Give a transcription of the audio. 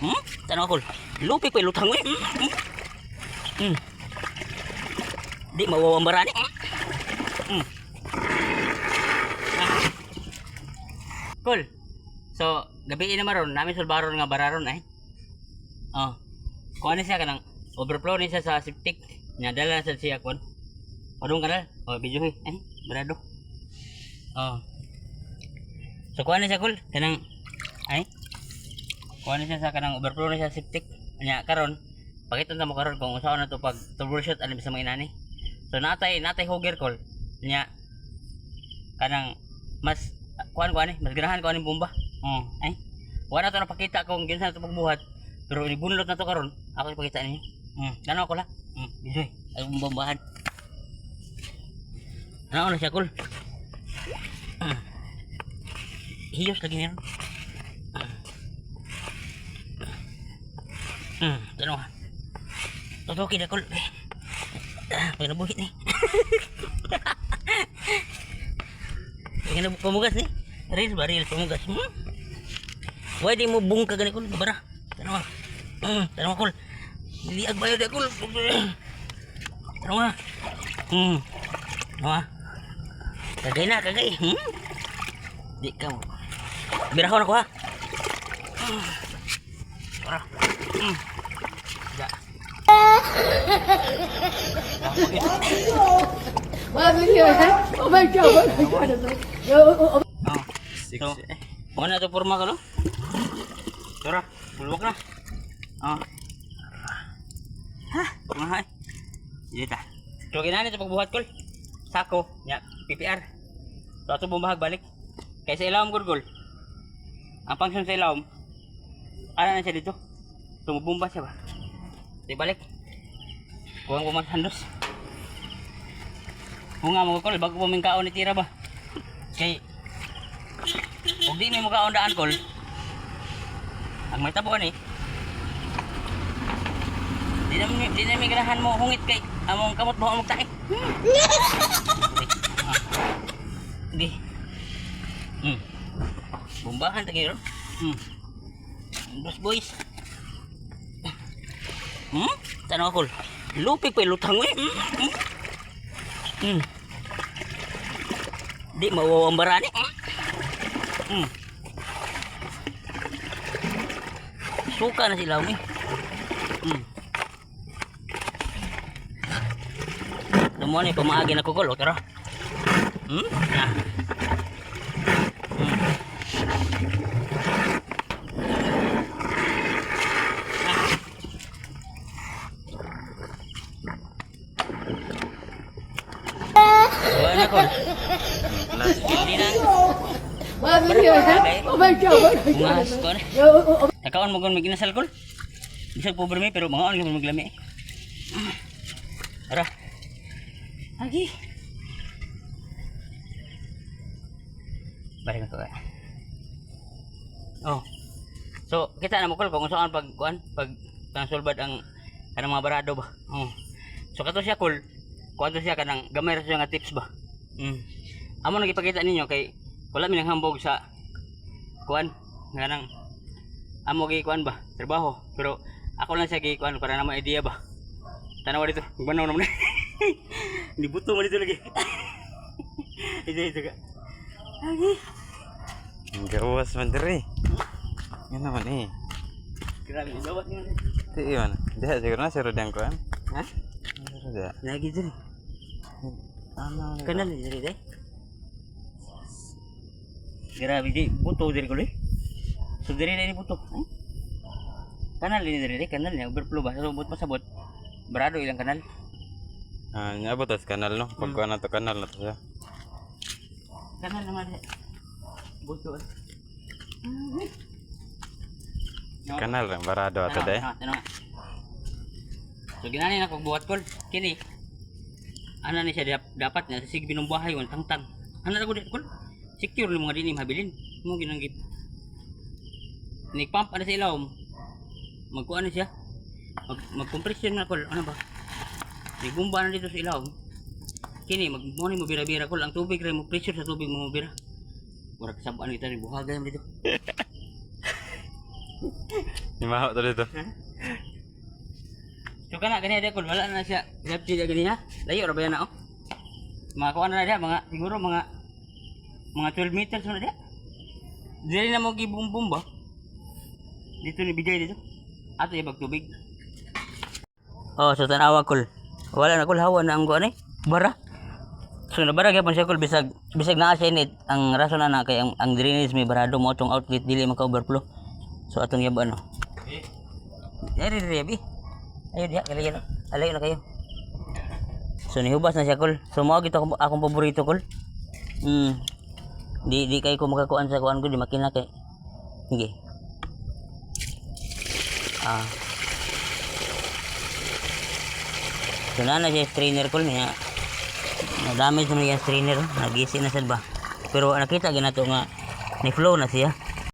Hmm? Tanong ako. Lupik pa ilutang mo eh. Hmm? Hmm? Hmm. Di mawawambara ni. Hmm. Ah. Cool. So, gabi na maron, namin sulbaron nga bararon ay. Oh. Kuha na siya kanang overflow ni sa septic. Nya dala sa siya kon. Padung kanal. Oh, video eh. Ay, barado. Oh. So kuha na siya kul kanang ay. Kuha na siya sa kanang overflow na siya septic. Nya karon pakita na mo karon kung usaon na to pag troubleshoot alam sa mga inani. So natay natay hugger kol. Nya kanang mas kuan kuan eh, mas ganahan kuan yung bomba. Oh, ay. Wala to napakita kung ginsa to pagbuhat. Pero ibunlot na to karon. Ako ipakita ninyo. Hmm, dano ko la. Hmm, bisoy. Ay bombahan. Ano na siya kul? Hiyos lagi meron. Hmm, dano ka. Tutukin na kul. Ah, pinabuhit ni. Mo pamugas ni. Reels ba reels pamugas? Hmm? Why di mo bung ka gani kul bara? Tanawa. Hmm, tanawa kul. Dili ag bayad kul. Tanawa. Hmm. Tanawa. Kagay na, kagay. Hmm? Di ka mo. Birahon ako ha. Hmm. Tara. Hmm. Ya. Mami niya, ha? Oh my God, oh my God. Oh, oh, oh. Oh. So, mga na ito forma ka no? Tara, bulwak na. Oh. Ha, mga hay. Dito ta. So, kinani sa pagbuhat kol. Sako, nya, PPR. So, ato bumahag balik. Kaya sa ilawom gulgol. Ang function sa ilawom, ano na siya dito? Tumubumba siya ba? Di balik. Kuwang ko man handos. Kung nga mga bago po may kaon ni tira ba? Kay, kung di may kaon daan kol, ang may tabo ni, di na, di na may ganahan mo hungit kay among kamot mo among tae. Di. Hmm. Bumbahan ta kayo. Hmm. Dos boys. Hmm? Tanaw kol. Lupik pa ilutang eh. Hmm. Hmm. Hmm. Di mawawambara ni. Hmm. Suka na sila umi. Hmm. Damo ni pamaagi na kukul, o, tara. Hmm? Na. Hmm. Wala na kol. Hindi na. Mami niya, ha? Oh my God, oh my God. Ungas ko na. Oh, oh, oh. Nakaon mo kung maginasal kol. Bisag pobre mi pero mga on mo maglami. Tara. Lagi. Balik eh. Oh. So, kita na mo kol kung saan pag kuan pag tansulbad ang kanang mga barado ba. Oh. So kato siya kol. Kuan to siya kanang gamay ra siya nga tips ba. Mm. Amo nagipakita ninyo kay wala mi nang hambog sa kuan nga nang amo gi kuan ba? Trabaho. Pero ako lang siya gi kuan para na idea ba? Tanawa dito. Banaw naman. Hindi buto mo dito lagi. Ito ito ka lagi. Ang gawas man diri. Yan naman eh. grabe gawat nga Ti iwan. Diha siguro na si Rodang ko. ha? Roda. lagi diri Ano? kanal ni diri dai grabe di buto diri ko eh so diri dai ni buto eh? kanal ni diri dai kanal niya overflow ba so but pasabot barado ilang kanal Ah, nyabot as kanal no. Pag kuha na to kanal na to siya. kanal naman buto eh. Kanal rin barado ato tanawa. So ginani na pagbuhat kol. Kini. Ano ni siya dap- dapat na sig binumbahay on tangtang. Ano ra gud kol? Secure ni mga dinhi mabilin. Mo ginanggit. Ni pump ana sa ilawom. Magkuan na siya. Mag magcompression na kol. Ano ba? Ni bumba na dito sa ilawom. Kini mag mo ni mo bira-bira kol ang tubig ray mo pressure sa tubig mo bira. Murag sabaan kita ni buhaga dito. Imahaw to dito. So kana gani dia kul wala na siya. Siya gani ha. Layo ra ba na oh. Mga kuan na dia mga siguro mga mga 12 meters na dia. Dili na mo gibumbum ba? Dito ni bijay dito. Ato ibag tubig. Oh, so tanawa kul. Wala na kul hawa na ang kuan eh. Bara. So nabara gyapon siya kul bisag bisag naa siya init ang rason na na kay ang, ang drainage may barado mo tong outlet dili maka overflow. So atong yaba ano. Dari dari abi. Ayo dia kali yan. Alayo na kayo. So nihubas na siya kul. So mao gito akong, akong paborito kul. Hmm. Di di kay ko makakuan sa kuan ko di makina kay. Sige. Ah. So na na siya strainer kul niya. Na damage naman yung strainer. Nagisi na sad ba. Pero nakita ginato nga ni flow na siya.